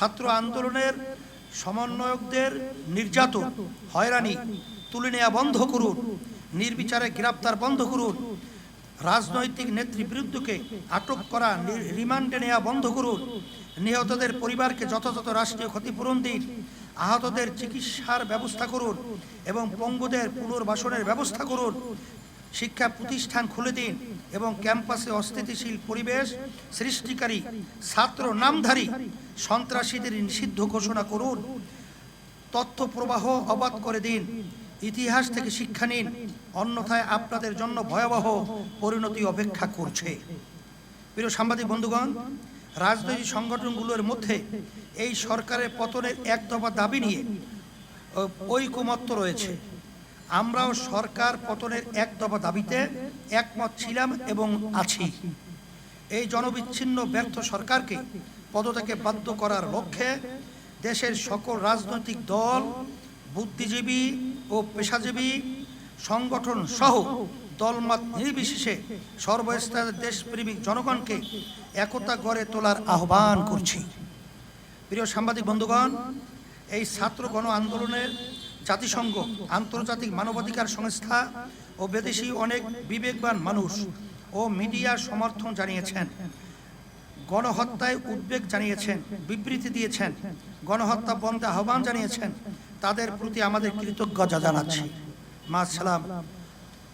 ছাত্র আন্দোলনের সমন্বয়কদের নির্যাতন, হয়রানি তুলে নেওয়া বন্ধ করুন, নির্বিচারে গ্রেপ্তার বন্ধ করুন, রাজনৈতিক নেতৃবৃন্দকে আটক করা রিমান্ডে নেওয়া বন্ধ করুন, নিহতদের পরিবারকে যথাযথ রাষ্ট্রীয় ক্ষতিপূরণ দিন, আহতদের চিকিৎসার ব্যবস্থা করুন এবং পঙ্গুদের পুনর্বাসনের ব্যবস্থা করুন, শিক্ষা প্রতিষ্ঠান খুলে দিন এবং ক্যাম্পাসে অস্থিতিশীল পরিবেশ সৃষ্টিকারী ছাত্র নামধারী সন্ত্রাসীদের নিষিদ্ধ ঘোষণা করুন। তথ্য প্রবাহ অবাধ করে দিন। ইতিহাস থেকে শিক্ষা নিন। অন্যথায় আপনাদের জন্য ভয়াবহ পরিণতি অপেক্ষা করছে। প্রিয় সাংবাদিক বন্ধুগণ, রাজনৈতিক সংগঠনগুলোর মধ্যে এই সরকারের পতনের এক দফা দাবি নিয়ে ঐকমত্য রয়েছে। আমরাও সরকার পতনের এক দফা দাবিতে একমত ছিলাম এবং আছি। এই জনবিচ্ছিন্ন ব্যর্থ সরকারকে পদত্যাগে বাধ্য করার লক্ষ্যে দেশের সকল রাজনৈতিক দল, বুদ্ধিজীবী ও পেশাজীবী, সংগঠন সহ দলমত নির্বিশেষে সর্বস্তরের দেশপ্রেমিক জনগণকে একতা গড়ে তোলার আহ্বান করছি। প্রিয় সাংবাদিক বন্ধুগণ, এই ছাত্র গণ আন্দোলনের জাতিসংঘ, আন্তর্জাতিক মানবাধিকার সংস্থা ও বিদেশি অনেক বিবেকবান মানুষ ও মিডিয়া সমর্থন জানিয়েছেন। গণহত্যায় উদ্বেগ জানিয়েছেন, বিবৃতি দিয়েছেন, গণহত্যা বন্ধে আহ্বান জানিয়েছেন। তাদের প্রতি আমাদের কৃতজ্ঞতা জানাচ্ছি। মা সালাম।